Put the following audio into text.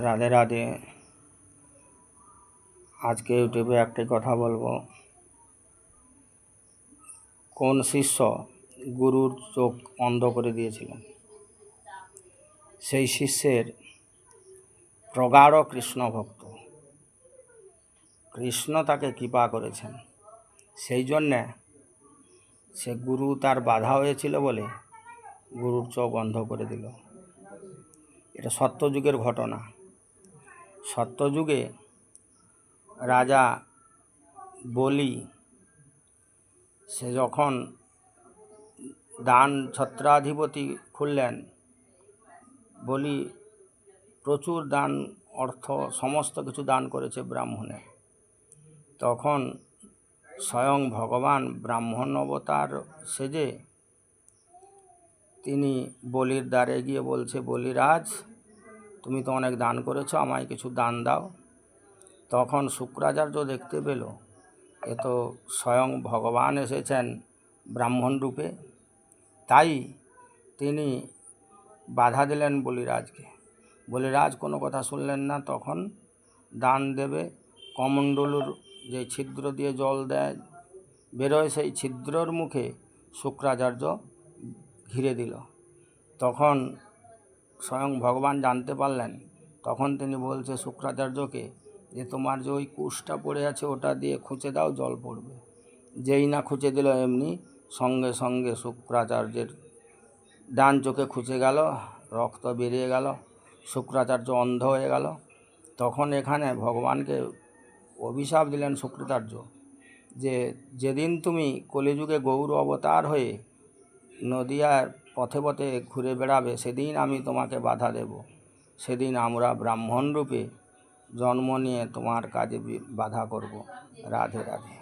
রাধে রাধে। আজকে ইউটিউবে একটি কথা বলব। কোন শিষ্য গুরুর চোখ অন্ধ করে দিয়েছিলেন? সেই শিষ্যের প্রগাঢ় কৃষ্ণ ভক্ত। কৃষ্ণ তাকে কৃপা করেছেন। সেই জন্যে সে গুরু তার বাধা হয়েছিল বলে গুরুর চোখ অন্ধ করে দিল। এটা সত্যযুগের ঘটনা। সত্যযুগে রাজা বলি, সে যখন দান ছত্রাধিপতি খুললেন, বলি, প্রচুর দান, অর্থ, সমস্ত কিছু দান করেছে ব্রাহ্মণে। তখন স্বয়ং ভগবান ব্রাহ্মণ অবতার সেজে তিনি বলির দ্বারে গিয়ে বলছে, বলিরাজ তুমি তো অনেক দান করেছ, আমায় কিছু দান দাও। তখন শুক্রাচার্য দেখতে পেল, এ তো স্বয়ং ভগবান এসেছেন ব্রাহ্মণ রূপে। তাই তিনি বাধা দিলেন বলিরাজকে। বলিরাজ কোনো কথা শুনলেন না, তখন দান দেবে। কমণ্ডলুর যে ছিদ্র দিয়ে জল দেয়, বেরোয় সেই ছিদ্রর মুখে শুক্রাচার্য ঘিরে দিল। তখন স্বয়ং ভগবান জানতে পারলেন। তখন তিনি বলছে, শুক্রাচার্যকে, যে তোমার যে ওই কুশটা পড়ে আছে, ওটা দিয়ে খুঁচে দাও, জল পড়বে। যেই না খুঁচে দিল, এমনি সঙ্গে সঙ্গে শুক্রাচার্যের ডান চোখে খুঁচে গেল, রক্ত বেরিয়ে গেল, শুক্রাচার্য অন্ধ হয়ে গেল। তখন এখানে ভগবানকে অভিশাপ দিলেন শুক্রাচার্য, যে, যেদিন তুমি কলিযুগে গৌর অবতার হয়ে নদিয়ার পথে পথে ঘুরে বেড়াবে, সেদিন আমি তোমাকে বাধা দেব। সেদিন আমরা ব্রাহ্মণ রূপে জন্ম নিয়ে তোমার কাজে বাধা করব। রাধে রাধে।